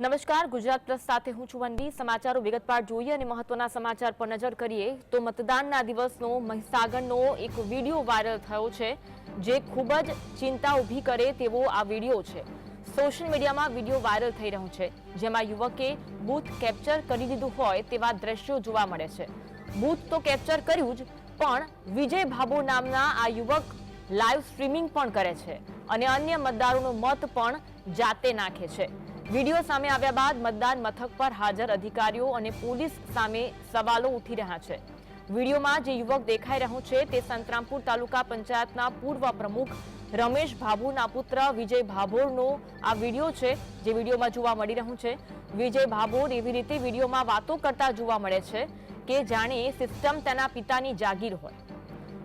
નમસ્કાર, ગુજરાત પ્લસ સાથે હું છું વનવી સમાચારો વિગતવાર જોઈએ અને મહત્વના સમાચાર પર નજર કરીએ તો મતદાનના દિવસનો મહીસાગરનો એક વીડિયો વાયરલ થયો છે, જે ખૂબ જ ચિંતા ઊભી કરે તેવો આ વીડિયો છે. સોશિયલ મીડિયામાં વીડિયો વાયરલ થઈ રહ્યો છે, જેમાં યુવકે બૂથ કેપ્ચર કરી દીધું હોય તેવા દ્રશ્યો જોવા મળે છે. બૂથ તો કેપ્ચર કર્યું જ, પણ વિજય ભાબો નામના આ યુવક લાઈવ સ્ટ્રીમિંગ પણ કરે છે અને અન્ય મતદારોનો મત પણ જાતે નાખે છે. વીડિયો સામે આવ્યા બાદ મતદાન મથક પર હાજર અધિકારીઓ અને પોલીસ સામે સવાલો ઉઠી રહ્યા છે. વિડીયોમાં જે યુવક દેખાઈ રહ્યો છે તે સંતરામપુર તાલુકા પંચાયતના પૂર્વ પ્રમુખ રમેશ ભાભુના પુત્ર વિજય ભાભોરનો આ વીડિયો છે, જે વિડીયોમાં જોવા મળી રહ્યું છે. વિજય ભાભોર એવી રીતે વિડીયોમાં વાતો કરતા જોવા મળે છે કે જાણે સિસ્ટમ તેના પિતાની જાગીર હોય.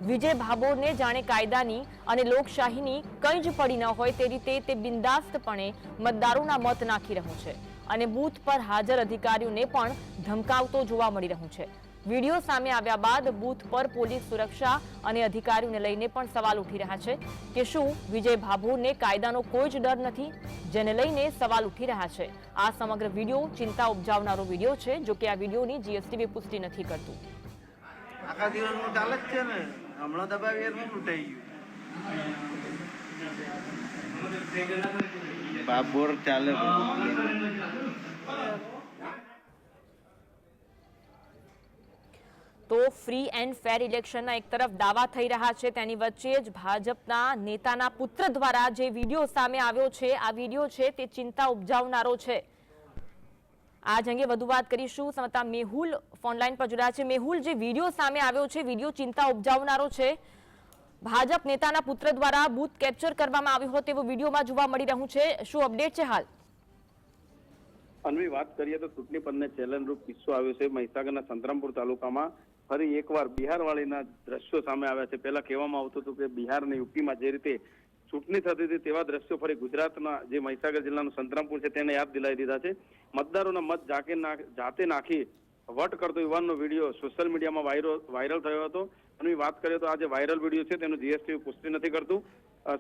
વિજય ભાભોરને જાણે કાયદાની અને લોકશાહીની કંઈ જ પડી ન હોય તે રીતે તે બિંદાસ્તપણે મતદારોના મત નાખી રહ્યો છે અને બૂથ પર હાજર અધિકારીઓને પણ ધમકાવતો જોવા મળી રહ્યું છે. વીડિયો સામે આવ્યા બાદ બૂથ પર પોલીસ સુરક્ષા અને અધિકારીઓને લઈને પણ સવાલ ઉઠી રહ્યા છે કે શું વિજય ભાભોરને કાયદાનો કોઈ જ ડર નથી? જેને લઈને સવાલ ઉઠી રહ્યા છે. આ સમગ્ર વીડિયો ચિંતા ઉપજાવનારો વીડિયો છે જો કે આ વિડીયોની જીએસટીવી પુષ્ટિ નથી કરતું. આખા દિવસનું ચાલે છે ને? હમણાં દબાવી એટલે લૂંટાઈ ગયું. બાબોર ચાલે તો ફ્રી એન્ડ ફેર ઇલેક્શનના એક તરફ દાવા થઈ રહ્યા છે તેની વચ્ચે જ ભાજપના નેતાના પુત્ર દ્વારા જે વીડિયો સામે આવ્યો છે આ વીડિયો છે તે ચિંતા ઉપજાવનારો છે. આજ અંગે વધુ વાત કરીશું. સમતા મેહુલ ફોનલાઈન પર જોડાયા છે. મેહુલ, જે વીડિયો સામે આવ્યો છે, વીડિયો ચિંતા ઉપજાવનારો છે. ભાજપ નેતાના પુત્ર દ્વારા બૂથ કેપ્ચર કરવામાં આવ્યો હતો તેવો વિડીયોમાં જોવા મળી રહ્યું છે. શું અપડેટ છે હાલ? અન્વી, વાત કરીએ તો ચૂંટણી પંચને ચેલેન્જરૂપ કિસ્સો આવ્યો છે. મહીસાગરના સંતરામપુર તાલુકામાં ફરી એકવાર બિહારવાળીના દ્રશ્યો સામે આવ્યા છે. પહેલા કહેવામાં આવતું હતું કે બિહાર અને યુપીમાં જે રીતે ચૂંટણી થતી હતી તેવા દ્રશ્યો ફરી ગુજરાતના જે મહીસાગર જિલ્લાનું સંતરામપુર છે તેને યાદ દિલાવી દીધા છે. મતદારોના મત જાકે જાતે નાખી વટ કરતો યુવાનનો વીડિયો સોશિયલ મીડિયામાં વાયરલ વાયરલ થયો હતો. અને વાત કરીએ તો આ જે વાયરલ વીડિયો છે તેનું જીએસટી પુષ્ટિ નથી કરતું.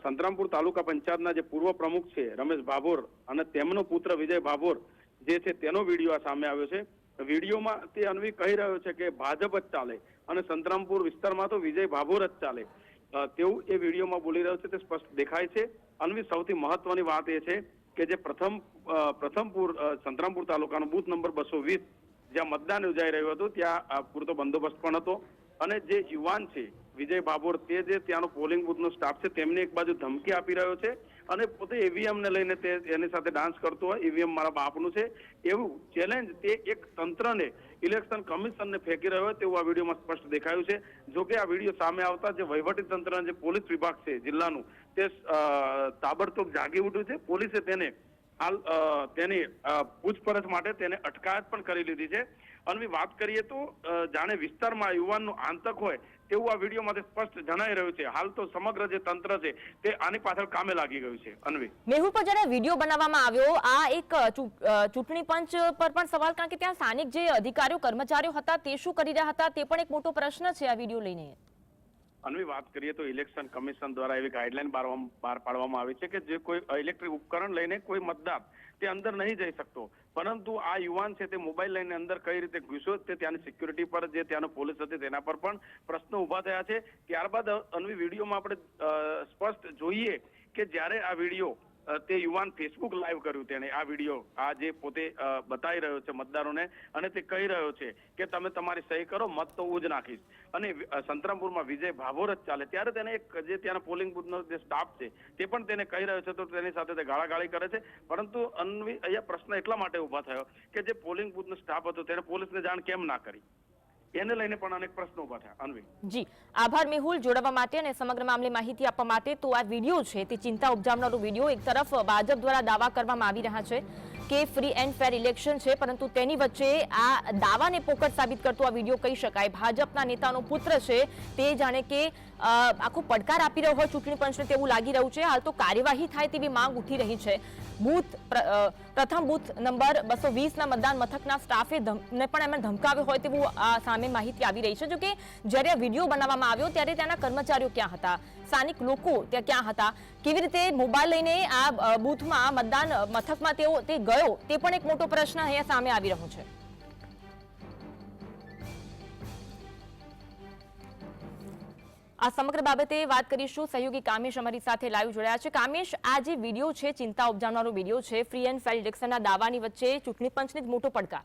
સંતરામપુર તાલુકા પંચાયતના જે પૂર્વ પ્રમુખ છે રમેશ ભાભોર અને તેમનો પુત્ર વિજય ભાભોર જે છે તેનો વીડિયો આ સામે આવ્યો છે. વિડીયોમાં તે અન્વી કહી રહ્યો છે કે ભાજપ જ ચાલે અને સંતરામપુર વિસ્તારમાં તો વિજય ભાભોર જ ચાલે. તેવું એ વિડીયોમાં બોલી રહ્યો છે, તે સ્પષ્ટ દેખાય છે. અન્વી, સૌથી મહત્વની વાત એ છે કે જે પ્રથમ પ્રથમપુર સંતરામપુર તાલુકાનો બૂથ નંબર બસો વીસ, જ્યાં મતદાન યોજાઈ રહ્યું હતું, ત્યાં પૂરતો બંદોબસ્ત પણ હતો. અને જે યુવાન છે, વિજય બાબોર, તે જે ત્યાંનો પોલિંગ બૂથનો સ્ટાફ છે, તેમને એક બાજુ ધમકી આપી રહ્યો છે. અને પોતે ઈવીએમને લઈને તે એની સાથે ડાન્સ કરતો હોય. ઈવીએમ મારા બાપનું છે. એવું ચેલેન્જ તે એક તંત્રને ઇલેક્શન કમિશનને ફેંકી રહ્યો હોય તેવું આ વિડીયોમાં સ્પષ્ટ દેખાયું છે. જો કે આ વીડિયો સામે આવતા જે વહીવટી તંત્ર જે પોલીસ વિભાગ છે, જિલ્લાનું, તે તાબડતોબ જાગી ઉઠ્યું છે. પોલીસે તેને હાલ તેની પૂછપરછ માટે તેને અટકાયત પણ કરી લીધી છે. અને વાત કરીએ તો જાણે વિસ્તારમાં યુવાનનું આંતક હોય તેવું આ વિડીયોમાંથી સ્પષ્ટ જણાઈ રહ્યું છે. હાલ તો સમગ્ર જે તંત્ર છે તે આની પાછળ કામે લાગી ગયું છે. અન્વી. મેહુલ પર જ્યારે વીડિયો બનાવવામાં આવ્યો આ એક ચૂંટણી પંચ પર પણ સવાલ કારણ કે ત્યાં સ્થાનિક જે અધિકારીઓ કર્મચારીઓ હતા તે શું કરી રહ્યા હતા તે પણ એક મોટો પ્રશ્ન છે આ વીડિયો લઈને. અનવી વાત કરીએ તો ઇલેક્શન કમિશન દ્વારા એવી ગાઈડલાઈન બહાર પાડવામાં આવી છે કે જે કોઈ ઇલેક્ટ્રિક ઉપકરણ લઈને કોઈ મતદાર તે અંદર નહીં જઈ શકતો. પરંતુ આ યુવાન છે તે મોબાઈલ લઈને અંદર કઈ રીતે ઘૂસ્યો તે ત્યાંની સિક્યુરિટી પર જે ત્યાંનો પોલીસ હતી તેના પર પણ પ્રશ્નો ઊભા થયા છે. ત્યારબાદ અનવી વિડીયોમાં આપણે સ્પષ્ટ જોઈએ કે જ્યારે આ વીડિયો તે યુવાન ફેસબુક લાઈવ કર્યું તેણે. આ વીડિયો આ જે પોતે બતાવી રહ્યો છે મતદારોને અને તે કહી રહ્યો છે કે તમે તમારી સહી કરો, મત તો હું જ નાખીશ. અને સંતરામપુરમાં વિજય ભાભોર જ ચાલે. ત્યારે તેને એક જે ત્યાંના પોલિંગ બૂથનો જે સ્ટાફ છે, તે પણ તેને કહી રહ્યો છે તો તેની સાથે તે ગાળાગાળી કરે છે. પરંતુ અન્વી, અહીંયા પ્રશ્ન એટલા માટે ઊભા થયો કે જે પોલિંગ બુથનો સ્ટાફ હતો તેને પોલીસને જાણ કેમ ના કરી? એને લઈને પણ અનેક પ્રશ્નો ઊભા થયા. અનવી. જી. આભાર મેહુલ જોડાવા માટે અને સમગ્ર મામલે માહિતી આપવા માટે. તો આ વીડિયો છે તે ચિંતા ઉપજાવનારો વીડિયો. એક તરફ ભાજપ દ્વારા દાવા કરવામાં આવી રહ્યા છે. કે ફ્રી એન્ડ ફેર ઇલેક્શન છે, પરંતુ તેની વચ્ચે આ દાવાને પોકટ સાબિત કરતો આ વીડિયો કહી શકાય. ભાજપના નેતાનો પુત્ર છે, તે જાણે કે આખો પડકાર આપી રહ્યો હોય ચૂંટણી પંચને તેવું લાગી રહ્યું છે. હાલ તો કાર્યવાહી થાય તેવી માંગ ઉઠી રહી છે. બૂથ પ્ર- પ્રથમ બૂથ નંબર બસો વીસના મતદાન મથકના સ્ટાફે ને પણ એમણે ધમકાવ્યો હોય તેવું સામે માહિતી આવી રહી છે. જોકે જ્યારે આ વીડિયો બનાવવામાં આવ્યો, ત્યારે ત્યાંના કર્મચારીઓ ક્યાં હતા? સ્થાનિક લોકો ત્યાં ક્યાં હતા? કેવી રીતે મોબાઈલ લઈને આ બૂથમાં મતદાન મથકમાં તેઓ તે ગયો? તે પણ એક મોટો પ્રશ્ન અહીંયા સામે આવી રહ્યો છે. આ સમગ્ર બાબતે વાત કરીશું સહયોગી કામેશ અમારી સાથે લાઈવ જોડાયા છે. કામેશ, આ જે વીડિયો છે, ચિંતા ઉપજાવનારો વીડિયો છે ફ્રી એન્ડ ફેર ઇલેક્શનના દાવાની વચ્ચે ચૂંટણી પંચને મોટો પડકાર.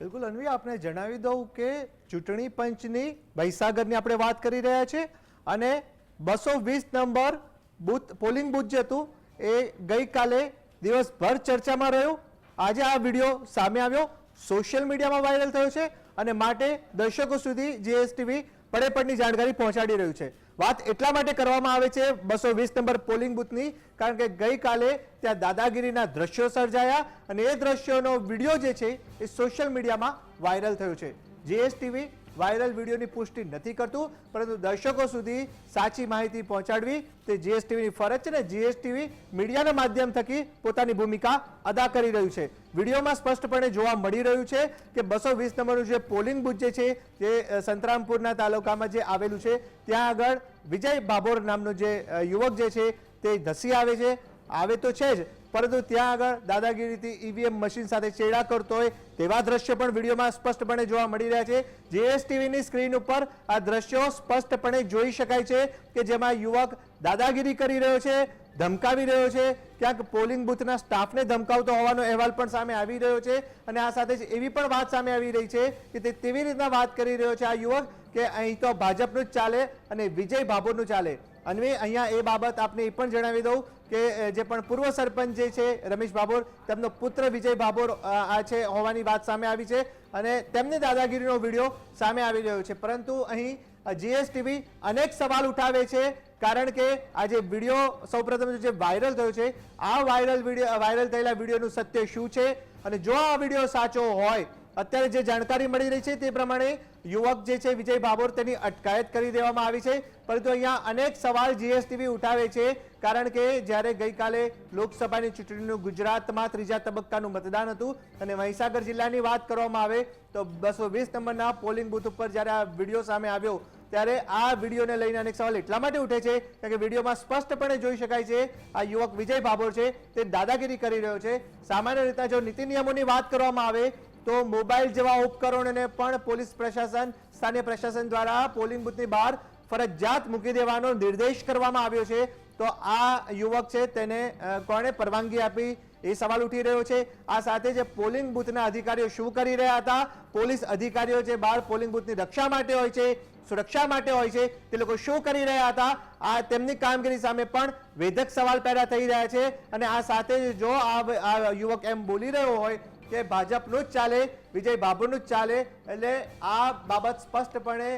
બિલકુલ, અન્વી આપણે જણાવી દઉં કે ચૂંટણી પંચની, મહીસાગરની આપણે વાત કરી રહ્યા છે અને બસો વીસ નંબર બૂથ પોલિંગ બૂથ જે હતું, એ ગઈકાલે દિવસભર ચર્ચામાં રહ્યું. આજે આ વીડિયો સામે આવ્યો. સોશિયલ મીડિયામાં વાયરલ થયો છે અને માટે દર્શકો સુધી જીએસટીવી પડે પડની જાણકારી પહોંચાડી રહ્યું છે. વાત એટલા માટે કરવામાં આવે છે બસો વીસ નંબર પોલિંગ બૂથની, કારણ કે ગઈકાલે ત્યાં દાદાગીરીના દ્રશ્યો સર્જાયા અને એ દ્રશ્યોનો વીડિયો જે છે એ સોશિયલ મીડિયામાં વાયરલ થયો છે. જીએસટીવી વાયરલ વિડીયોની પુષ્ટિ નથી કરતું, પરંતુ દર્શકો સુધી સાચી માહિતી પહોંચાડવી તે જીએસટીવીની ફરજ છે ને જીએસટીવી મીડિયાના માધ્યમ થકી પોતાની ભૂમિકા અદા કરી રહ્યું છે. વિડીયોમાં સ્પષ્ટપણે જોવા મળી રહ્યું છે કે બસો વીસ નંબરનું જે પોલિંગ બુથ જે છે જે સંતરામપુરના તાલુકામાં જે આવેલું છે, ત્યાં આગળ વિજય બાબોર નામનો જે યુવક જે છે, તે ધસી આવે છે. આવે તો છે જ પરંતુ ત્યાં આગળ દાદાગીરીથી ઈવીએમ મશીન સાથે ચેડા કરતો હોય તેવા દ્રશ્યો પણ વિડીયોમાં સ્પષ્ટપણે જોવા મળી રહ્યા છે. જીએસટીવીની સ્ક્રીન ઉપર આ દ્રશ્યો સ્પષ્ટપણે જોઈ શકાય છે કે જેમાં યુવક દાદાગીરી કરી રહ્યો છે, ધમકાવી રહ્યો છે. ક્યાંક પોલિંગ બૂથના સ્ટાફને ધમકાવતો હોવાનો અહેવાલ પણ સામે આવી રહ્યો છે અને આ સાથે જ એવી પણ વાત સામે આવી રહી છે કે તે તેવી રીતના વાત કરી રહ્યો છે આ યુવક કે અહીં તો ભાજપનું જ ચાલે અને વિજય ભાભોરનું ચાલે. અન્વે, અહીંયા એ બાબત આપને એ પણ જણાવી દઉં કે જે પણ પૂર્વ સરપંચ જે છે, રમેશ ભાભોર, તેમનો પુત્ર વિજય ભાભોર આ છે, હોવાની વાત સામે આવી છે અને તેમની દાદાગીરીનો વીડિયો સામે આવી રહ્યો છે. પરંતુ અહીં જીએસટીવી અનેક સવાલ ઉઠાવે છે, કારણ કે આ જે વીડિયો સૌપ્રથમ જે વાયરલ થયો છે, આ વાયરલ વીડિયો વાયરલ થયેલા વિડીયોનું સત્ય શું છે? અને જો આ વીડિયો સાચો હોય, અત્યારે જે જાણકારી મળી રહી છે તે પ્રમાણે યુવક જે છે, વિજય બાબોર તેની અટકાયત કરી દેવામાં આવી છે. પરંતુ અહીંયા અનેક સવાલ જીએસટીવી ઉઠાવે છે, કારણ કે જ્યારે ગઈકાલે લોકસભાની ચૂંટણીનું ગુજરાતમાં ત્રીજા તબક્કાનું મતદાન હતું અને મહીસાગર જિલ્લાની વાત કરવામાં આવે તો બસો વીસ નંબરના પોલિંગ બૂથ ઉપર જ્યારે આ વીડિયો સામે આવ્યો, ત્યારે આ વિડીયોને લઈને અનેક સવાલ એટલા માટે ઉઠે છે કે વિડીયોમાં સ્પષ્ટપણે જોઈ શકાય છે, આ યુવક વિજય ભાભોર છે, તે દાદાગીરી કરી રહ્યો છે. સામાન્ય રીતે જો નીતિ નિયમોની વાત કરવામાં આવે તો મોબાઈલ જેવા ઉપકરણોને પણ પોલીસ પ્રશાસન સ્થાનિક પ્રશાસન દ્વારા પોલિંગ બૂથની બહાર ફરજિયાત મૂકી દેવાનો નિર્દેશ કરવામાં આવ્યો છે. તો આ યુવક છે તેને કોણે પરવાનગી આપી એ સવાલ ઉઠી રહ્યો છે. આ સાથે જે પોલિંગ બૂથના અધિકારીઓ શું કરી રહ્યા હતા, પોલીસ અધિકારીઓ જે બહાર પોલિંગ બૂથની રક્ષા માટે હોય છે, સુરક્ષા માટે હોય છે, તે લોકો શું કરી રહ્યા હતા? આ તેમની કામગીરી સામે પણ વેધક સવાલ પેદા થઈ રહ્યા છે. અને આ સાથે જો આ યુવક એમ બોલી રહ્યો હોય કે ભાજપનું જ ચાલે વિજય બાબુનું જ ચાલે, એટલે આ બાબત સ્પષ્ટપણે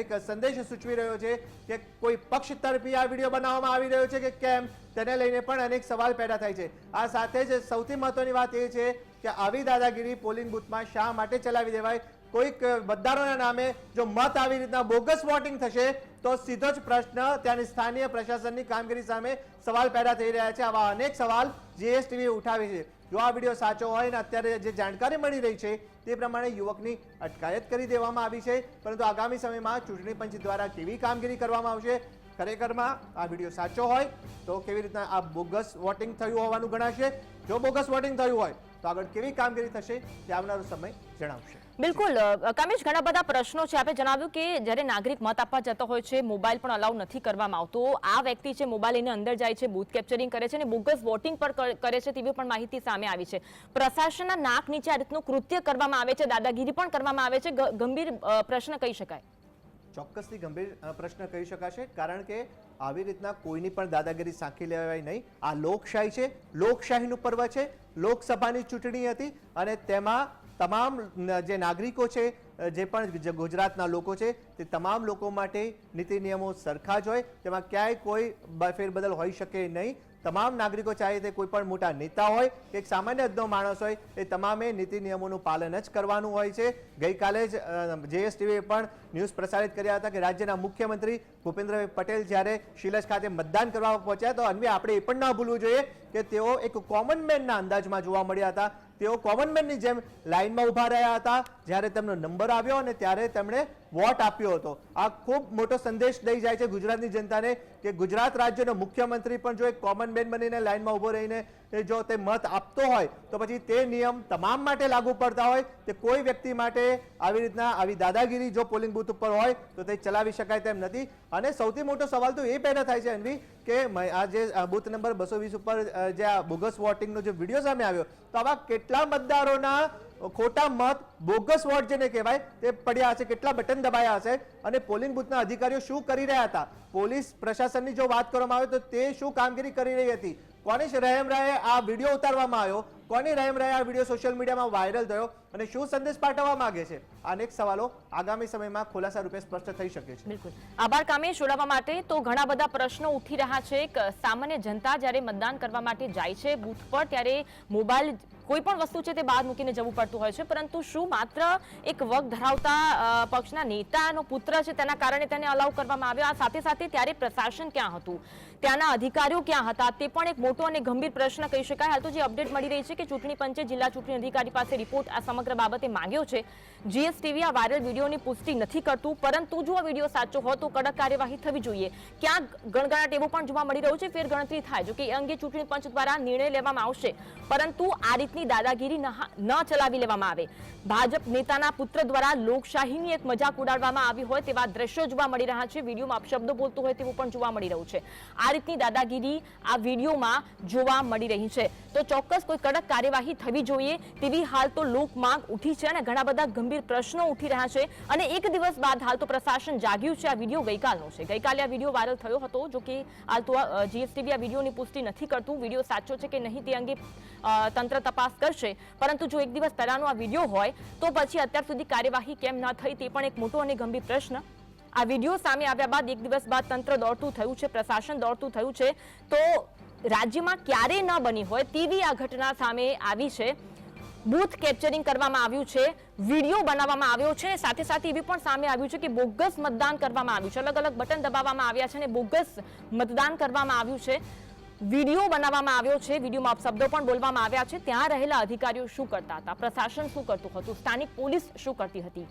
એક સંદેશ સૂચવી રહ્યો છે કે કોઈ પક્ષ તરફી આ વીડિયો બનાવવામાં આવી રહ્યો છે કે કેમ, તેને લઈને પણ અનેક સવાલ પેદા થાય છે. આ સાથે જ સૌથી મહત્વની વાત એ છે કે આવી દાદાગીરી પોલિંગ બૂથમાં શા માટે ચલાવી દેવાય? કોઈક મતદારોના નામે જો મત આવી રીતના બોગસ વોટિંગ થશે, તો સીધો જ પ્રશ્ન ત્યાંની સ્થાનીય પ્રશાસનની કામગીરી સામે સવાલ પેદા થઈ રહ્યા છે. આવા અનેક સવાલ જીએસટીવી ઉઠાવી છે. જો આ વીડિયો સાચો હોય ને અત્યારે જે જાણકારી મળી રહી છે તે પ્રમાણે યુવકની અટકાયત કરી દેવામાં આવી છે. પરંતુ આગામી સમયમાં ચૂંટણી પંચ દ્વારા કેવી કામગીરી કરવામાં આવશે? ખરેખરમાં આ વીડિયો સાચો હોય તો કેવી રીતના આ બોગસ વોટિંગ થયું હોવાનું ગણાશે? જો બોગસ વોટિંગ થયું હોય તો આગળ કેવી કામગીરી થશે તે આવનારો સમય જણાવશે. બિલકુલ. કમેશ, ઘણા બધા પ્રશ્નો છે. આપણે જણાવ્યું કે જ્યારે નાગરિક મત આપવા જતો હોય છે, મોબાઈલ પણ અલાઉ નથી કરવામાં આવતો. આ વ્યક્તિ છે, મોબાઈલ એની અંદર જાય છે, બૂથ કેપ્ચરિંગ કરે છે અને બોગસ વોટિંગ પણ કર- છે તેવી પણ માહિતી સામે આવી છે. પ્રશાસનના નાક નીચે આ રીતનું કૃત્ય કરવામાં આવે છે, દાદાગીરી પણ કરવામાં આવે છે. ગંભીર પ્રશ્ન કહી શકાય. ચોક્કસથી ગંભીર પ્રશ્ન કહી શકાશે, કારણ કે આવી રીતના કોઈની પણ દાદાગીરી સાંખી લેવાય નહીં. આ લોકશાહી છે. લોકશાહીનું પર્વ છે. લોકસભાની ચૂંટણી હતી અને તેમાં તમામ જે નાગરિકો છે જે પણ ગુજરાતના લોકો છે, તે તમામ લોકો માટે નીતિ નિયમો સરખા જ હોય, તેમાં ક્યાંય કોઈ ફેરબદલ હોઈ શકે નહીં. તમામ નાગરિકો ચાહે તે કોઈ પણ મોટા નેતા હોય એક સામાન્ય હદનો માણસ હોય, એ તમામે નીતિ નિયમોનું પાલન જ કરવાનું હોય છે. ગઈકાલે જ જેએસટીવીએ પણ ન્યૂઝ પ્રસારિત કર્યા હતા કે રાજ્યના મુખ્યમંત્રી ભૂપેન્દ્રભાઈ પટેલ જ્યારે શિલજ ખાતે મતદાન કરવા પહોંચ્યા, તો અન્વે, આપણે એ પણ ના ભૂલવું જોઈએ કે તેઓ એક કોમન મેનના અંદાજમાં જોવા મળ્યા હતા. તેઓ કોમન મેનની જેમ લાઇનમાં ઊભા રહ્યા હતા. જ્યારે તેમનો નંબર આવ્યો અને ત્યારે તેમણે વોટ આપ્યો હતો. આ ખૂબ મોટો સંદેશ દઈ જાય છે ગુજરાતની જનતાને કે ગુજરાત રાજ્યનો મુખ્યમંત્રી પણ જો એક કોમન મેન બનીને લાઇનમાં ઊભો રહીને એ જો તે મત આપતો હોય, તો પછી તે નિયમ તમામ માટે લાગુ પડતા હોય તે કોઈ વ્યક્તિ માટે આવી રીતના આવી દાદાગીરી જો પોલિંગ બૂથ ઉપર હોય, તો તે ચલાવી શકાય તેમ નથી. અને સૌથી મોટો સવાલ તો એ પેદા થાય છે, એનવી, કે આ જે બૂથ નંબર બસો વીસ ઉપર જે આ બોગસ વોટિંગનો જે વીડિયો સામે આવ્યો, તો આવા કેટલા મતદારોના ખોટા મત બોગસ વોટ જેને કહેવાય, તે પડ્યા હશે, કેટલા બટન દબાયા હશે, અને પોલિંગ બૂથના અધિકારીઓ શું કરી રહ્યા હતા? પોલીસ પ્રશાસનની જો વાત કરવામાં આવે તો તે શું કામગીરી કરી રહી હતી? કોની રહેમ રાહે આ વીડિયો ઉતારવામાં આવ્યો? કોની રહેમ રાહે આ વીડિયો સોશિયલ મીડિયામાં વાયરલ થયો? અને શું સંદેશ પાઠવવા માંગે છે? અનેક સવાલો આગામી સમયમાં ખુલાસા રૂપે સ્પષ્ટ થઈ શકે છે. બિલકુલ. આભાર કામે જોડાવા માટે તો ઘણા બધા પ્રશ્નો ઉઠી રહ્યા છે. સામાન્ય જનતા જ્યારે મતદાન કરવા માટે જાય છે, બૂથ પર ત્યારે મોબાઈલ કોઈ પણ વસ્તુ છે તે બહાર મૂકીને જવું પડતું હોય છે, પરંતુ શું માત્ર એક વગ ધરાવતા પક્ષના નેતાનો પુત્ર છે તેના કારણે તેને અલાઉ કરવામાં આવ્યો? આ સાથે સાથે ત્યારે પ્રશાસન ક્યાં હતું? ત્યાંના અધિકારીઓ ક્યાં હતા? તે પણ એક મોટો અને ગંભીર પ્રશ્ન કહી શકાય. હાલ તો જે અપડેટ મળી રહી છે કે ચૂંટણી પંચે જિલ્લા ચૂંટણી અધિકારી પાસે રિપોર્ટ આ સમગ્ર બાબતે માંગ્યો છે. જીએસટીવી આ વાયરલ વિડીયોની પુષ્ટિ નથી કરતું, પરંતુ જો આ વીડિયો સાચો હોય તો કડક કાર્યવાહી થવી જોઈએ. ક્યાંક ગણગણાટ એવો પણ જોવા મળી રહ્યું છે ફેર ગણતરી થાય, જો કે એ અંગે ચૂંટણી પંચ દ્વારા નિર્ણય લેવામાં આવશે. પરંતુ આ રીતની દાદાગીરી ન ચલાવી લેવામાં આવે. ભાજપ નેતાના પુત્ર દ્વારા લોકશાહીની એક મજાક ઉડાડવામાં આવી હોય તેવા દ્રશ્યો જોવા મળી રહ્યા છે. વિડીયોમાં અપશબ્દો બોલતો હોય તેવું પણ જોવા મળી રહ્યું છે. આ રીતની દાદાગીરી આ વિડીયોમાં જોવા મળી રહી છે. તો ચોક્કસ કોઈ કડક કાર્યવાહી થવી જોઈએ તેવી હાલ તો લોક માંગ ઉઠી છે અને ઘણા બધા ગંભીર પ્રશ્નો ઉઠી રહ્યા છે. અને એક દિવસ બાદ હાલ તો પ્રશાસન જાગ્યું છે. આ વીડિયો ગઈકાલનો છે. ગઈકાલે આ વીડિયો વાયરલ થયો હતો, જો કે હાલ તો જીએસટીવી આ વિડીયોની પુષ્ટિ નથી કરતું. વીડિયો સાચો છે કે નહીં તે અંગે તંત્ર તપાસ કરશે. પરંતુ જો એક દિવસ પહેલાનો આ વીડિયો હોય, તો પછી અત્યાર સુધી કાર્યવાહી કેમ ન થઈ તે પણ એક મોટો અને ગંભીર પ્રશ્ન. આ વીડિયો સામે આવ્યા બાદ, એક દિવસ બાદ તંત્ર દોડતું થયું છે, પ્રશાસન દોડતું થયું છે. તો રાજ્યમાં ક્યારે ન બની હોય તેવી આ ઘટના સામે આવી છે. બૂથ કેપ્ચરિંગ કરવામાં આવ્યું છે, વીડિયો બનાવવામાં આવ્યો છે, સાથે સાથે એવી પણ સામે આવ્યું છે કે બોગસ મતદાન કરવામાં આવ્યું છે. અલગ અલગ બટન દબાવવામાં આવ્યા છે અને બોગસ મતદાન કરવામાં આવ્યું છે. વીડિયો બનાવવામાં આવ્યો છે. વિડીયોમાં અપશબ્દો પણ બોલવામાં આવ્યા છે. ત્યાં રહેલા અધિકારીઓ શું કરતા હતા? પ્રશાસન શું કરતું હતું? સ્થાનિક પોલીસ શું કરતી હતી?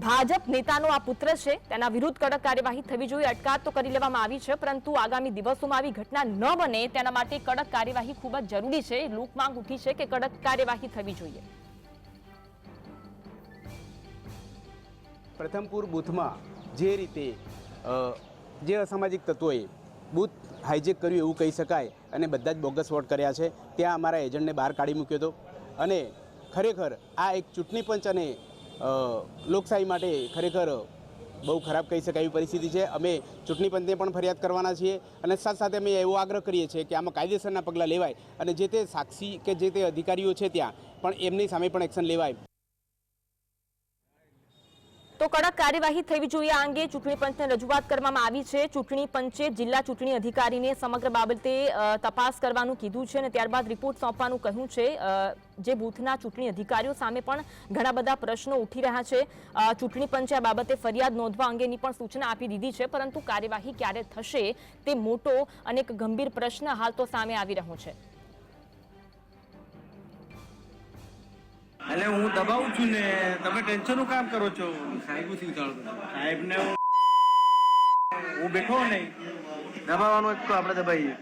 ભાજપ નેતાનો આ પુત્ર છે. તેના વિરુદ્ધ કડક કાર્યવાહી થવી જોઈએ. અટકાત તો કરી લેવામાં આવી છે, પરંતુ આગામી દિવસોમાં આવી ઘટના ન બને તેના માટે કડક કાર્યવાહી ખૂબ જ જરૂરી છે. લોક માંગ ઉઠી છે કે કડક કાર્યવાહી થવી જોઈએ. પ્રથમપુર બૂથમાં જે રીતે જે અસામાજિક તત્વોએ બૂથ હાઇજેક કર્યું એવું કહી શકાય અને બધા જ બોગસ વોટ કર્યા છે. ત્યાં અમારા એજન્ટને બહાર કાઢી મૂક્યો હતો. અને ખરેખર આ એક ચૂંટણી પંચ અને લોકશાહી માટે ખરેખર બહુ ખરાબ કહી શકાય એવી પરિસ્થિતિ છે. અમે ચૂંટણી પંચને પણ ફરિયાદ કરવાના છીએ અને સાથે સાથે અમે એવો આગ્રહ કરીએ છીએ કે આમાં કાયદેસરના પગલાં લેવાય અને જે તે સાક્ષી કે જે તે અધિકારીઓ છે ત્યાં પણ એમની સામે પણ એક્શન લેવાય. તો કડક કાર્યવાહી થવી જોઈએ. આ અંગે ચૂંટણી પંચને રજૂઆત કરવામાં આવી છે. ચૂંટણી પંચે જિલ્લા ચૂંટણી અધિકારીને સમગ્ર બાબતે તપાસ કરવાનું કીધું છે અને ત્યારબાદ રિપોર્ટ સોંપવાનું કહ્યું છે. જે બૂથના ચૂંટણી અધિકારીઓ સામે પણ ઘણા બધા પ્રશ્નો ઉઠી રહ્યા છે. ચૂંટણી પંચે આ બાબતે ફરિયાદ નોંધવા અંગેની પણ સૂચના આપી દીધી છે, પરંતુ કાર્યવાહી ક્યારે થશે તે મોટો અને ગંભીર પ્રશ્ન હાલ તો સામે આવી રહ્યો છે. એટલે હું દબાવું છું ને તમે ટેન્શનનું કામ કરો છો? સાહેબ સાહેબ ને હું બેઠો નહીં. દબાવવાનું એક તો આપણે દબાઈએ.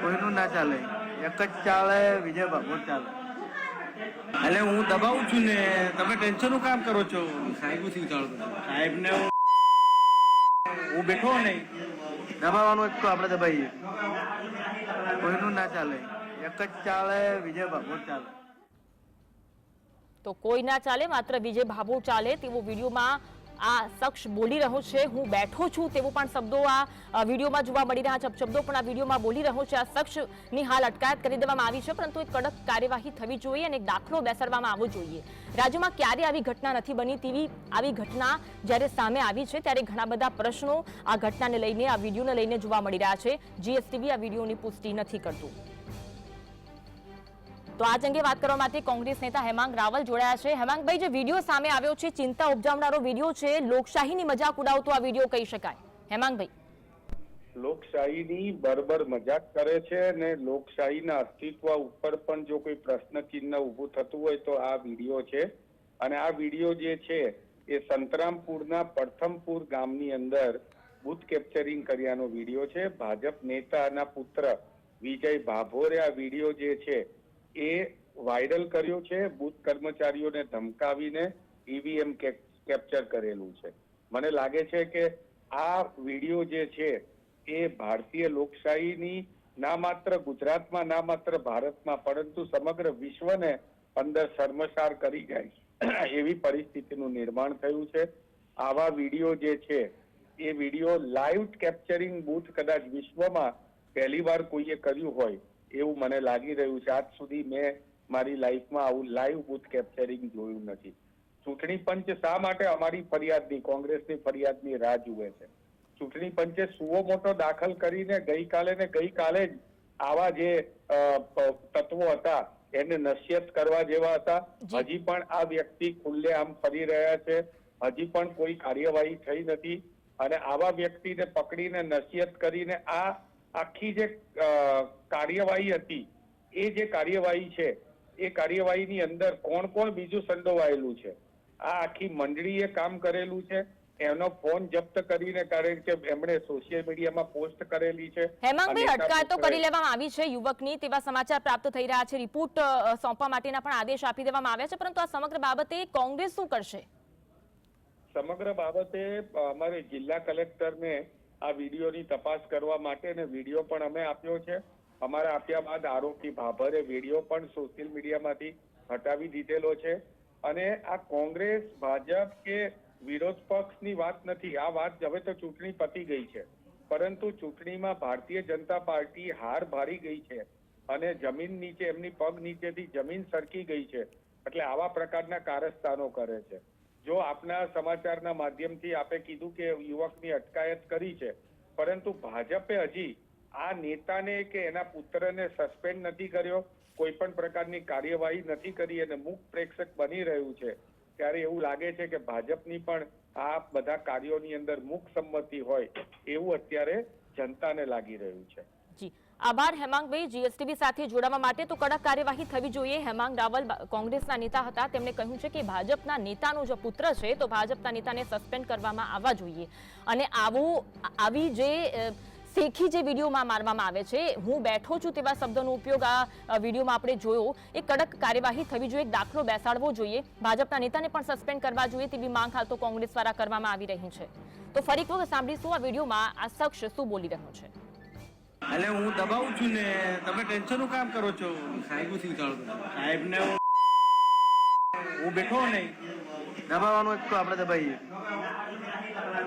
કોઈનું ના ચાલે. એક જ ચાલે વિજય ભાગવત ચાલે. એટલે હું દબાવું છું ને તમે ટેન્શનનું કામ કરો છો? સાહેબ સાહેબ ને હું બેઠો નહીં. દબાવવાનું એક તો આપણે દબાઈએ. કોઈનું ના ચાલે. એક જ ચાલે વિજય ભાગવત ચાલે. તો કોઈ ના ચાલે, માત્ર વિજય ભાભો ચાલે તેવો વિડીયોમાં આ શખ્સ બોલી રહ્યો છે. હું બેઠો છું તેવો પણ શબ્દો આ વિડીયોમાં જોવા મળી રહ્યા છે. શબ્દો પણ આ વિડીયોમાં બોલી રહ્યો છે. આ શખ્સની હાલ અટકાયત કરી દેવામાં આવી છે, પરંતુ એક કડક કાર્યવાહી થવી જોઈએ અને એક દાખલો બેસાડવામાં આવવો જોઈએ. રાજ્યમાં ક્યારે આવી ઘટના નથી બની તેવી આવી ઘટના જ્યારે સામે આવી છે, ત્યારે ઘણા બધા પ્રશ્નો આ ઘટનાને લઈને, આ વિડીયોને લઈને જોવા મળી રહ્યા છે. જીએસટીવી આ વિડીયોની પુષ્ટિ નથી કરતું. તો આજ અંગે વાત કરવા માટે કોંગ્રેસ નેતા હેમાંગ રાવલ જોડાયા છે. હેમાંગભાઈ જે વીડિયો સામે આવ્યો છે, ચિંતા ઉપજાવનારો વીડિયો છે, લોકશાહીની મજાક ઉડાવતો આ વીડિયો કહી શકાય. હેમાંગભાઈ લોકશાહીની બરબર મજાક કરે છે અને લોકશાહીના અસ્તિત્વ ઉપર પણ જો કોઈ પ્રશ્ન ચિહ્ન ઊભું થતું હોય તો આ વીડિયો છે. અને આ વીડિયો જે છે એ સંતરામપુરના પ્રથમપુર ગામની અંદર બુથ કેપ્ચરિંગ કર્યાનો વીડિયો છે. ભાજપ નેતાના પુત્ર વિજય ભાભોરે આ વીડિયો જે છે એ વાયરલ કર્યો છે, બુથ કર્મચારીઓને ધમકાવીને ઈવીએમ કેપ્ચર કરેલું છે. મને લાગે છે કે આ વીડિયો જે છે, એ ભારતીય લોકશાહીની ના માત્ર ગુજરાતમાં, ના માત્ર ભારતમાં, પરંતુ સમગ્ર વિશ્વને અંદર શર્મસાર કરી જાય એવી પરિસ્થિતિનું નિર્માણ થયું છે. આવા વીડિયો જે છે, એ વીડિયો લાઈવ કેપ્ચરિંગ બૂથ કદાચ વિશ્વમાં પહેલી વાર કોઈએ કર્યું હોય એવું મને લાગી રહ્યું છે. આજ સુધી મેં મારી લાઈફમાં આવું લાઈવ બુથ કેપ્ચરિંગ જોયું નથી. ચૂંટણી પંચ શા માટે અમારી ફરિયાદની કોંગ્રેસની ફરિયાદની રાહ જુએ છે? ચૂંટણી પંચે સુઓ મોટો દાખલ કરીને ગઈકાલે ને ગઈકાલે જ આવા જે તત્વો હતા એને નશ્યત કરવા જેવા હતા. હજી પણ આ વ્યક્તિ ખુલ્લે આમ ફરી રહ્યા છે. હજી પણ કોઈ કાર્યવાહી થઈ નથી. અને આવા વ્યક્તિને પકડીને નસીહત કરીને આ આખી જે કાર્યવાહી હતી એ જે કાર્યવાહી છે એ કાર્યવાહીની અંદર કોણ કોણ બીજું સંડોવાયેલું છે? આ આખી મંડળીએ કામ કરેલું છે. એનો ફોન જપ્ત કરીને કારણ કે એમણે સોશિયલ મીડિયામાં પોસ્ટ કરેલી છે. હેમાંગભાઈ અટકાયતો કરી લેવામાં આવી છે યુવકની તેવા સમાચાર પ્રાપ્ત થઈ રહ્યા છે. રિપોર્ટ સોંપવા માટેના પણ આદેશ આપી દેવામાં આવ્યા છે. પરંતુ આ સમગ્ર બાબતે કોંગ્રેસ શું કરશે? સમગ્ર બાબતે અમારે જિલ્લા કલેક્ટરને આ વિડીયોની તપાસ કરવા માટે ને વીડિયો પણ અમે આપ્યો છે. અમારા આપ્યા બાદ આરોપી ભાભરે વીડિયો પણ સોશિયલ મીડિયામાંથી હટાવી દીધેલો છે. અને આ કોંગ્રેસ, ભાજપ કે વિરોધ પક્ષની વાત નથી. આ વાત હવે તો ચૂંટણી પતી ગઈ છે. પરંતુ ચૂંટણીમાં ભારતીય જનતા પાર્ટી હાર ભારી ગઈ છે અને જમીન નીચે, એમની પગ નીચેથી જમીન સરકી ગઈ છે. એટલે આવા પ્રકારના કારસ્તાનો કરે છે. જો આપના સમાચારના માધ્યમથી આપે કીધું કે યુવકની અટકાયત કરી છે, પરંતુ ભાજપે હજી આ નેતાને કે એના પુત્રને સસ્પેન્ડ નથી કર્યો, કોઈ પણ પ્રકારની કાર્યવાહી નથી કરી અને મુખ પ્રેક્ષક બની રહ્યું છે, ત્યારે એવું લાગે છે કે ભાજપની પણ આ બધા કાર્યોની અંદર મુખ સંમતિ હોય એવું અત્યારે જનતાને લાગી રહ્યું છે. જી. આભાર. હેમાંગભાઈ જીએસટીબી સાથે જોડાવા માટે તો કડક કાર્યવાહી થવી જોઈએ. હેમાંગ રાવલ કોંગ્રેસના નેતા હતા. તેમણે કહ્યું છે કે ભાજપના નેતાનો જો પુત્ર છે, તો ભાજપના નેતાને સસ્પેન્ડ કરવામાં આવવા જોઈએ. અને આવું આવી જે શેખી જે વિડીયોમાં મારવામાં આવે છે, હું બેઠો છું તેવા શબ્દોનો ઉપયોગ આ વિડીયોમાં આપણે જોયો. એ કડક કાર્યવાહી થવી જોઈએ દાખલો બેસાડવો જોઈએ. ભાજપના નેતાને પણ સસ્પેન્ડ કરવા જોઈએ તેવી માંગ હાલ તો કોંગ્રેસ દ્વારા કરવામાં આવી રહી છે. તો ફરી એક વખત સાંભળીશું આ વિડીયોમાં આ શખ્સ શું બોલી રહ્યો છે. એટલે હું દબાવું છું ને તમે ટેન્શનનું કામ કરો છો. સાહેબ શું ચાલુ સાહેબ ને હું બેઠો નહીં. દબાવવાનું એક તો આપણે દબાઈએ.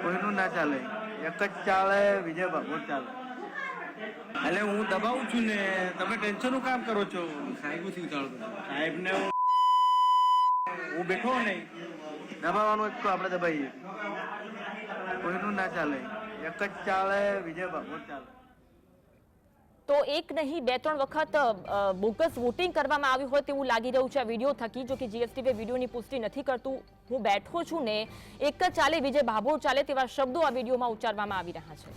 કોઈનું ના ચાલે. એક જ ચાલે વિજય ભાગવત ચાલે. એટલે હું દબાવું છું ને તમે ટેન્શનનું કામ કરો છો. સાહેબ શું ચાલુ સાહેબ ને હું હું બેઠો નહીં. દબાવવાનું એક તો આપણે દબાઈએ. કોઈનું ના ચાલે. એક જ ચાલે વિજય ભાગવત ચાલે. તો એક નહીં, બે, ત્રણ વખત બોગસ વોટિંગ કરવામાં આવ્યું હોય તેવું લાગી રહ્યું છે. આ વીડિયો થકી, જો કે જીએસટીવી વિડીયોની પુષ્ટિ નથી કરતું. હું બેઠો છું ને, એક ચાલે, વિજય ભાભોર ચાલે તેવા શબ્દો આ વિડીયોમાં ઉચ્ચારવામાં આવી રહ્યા છે.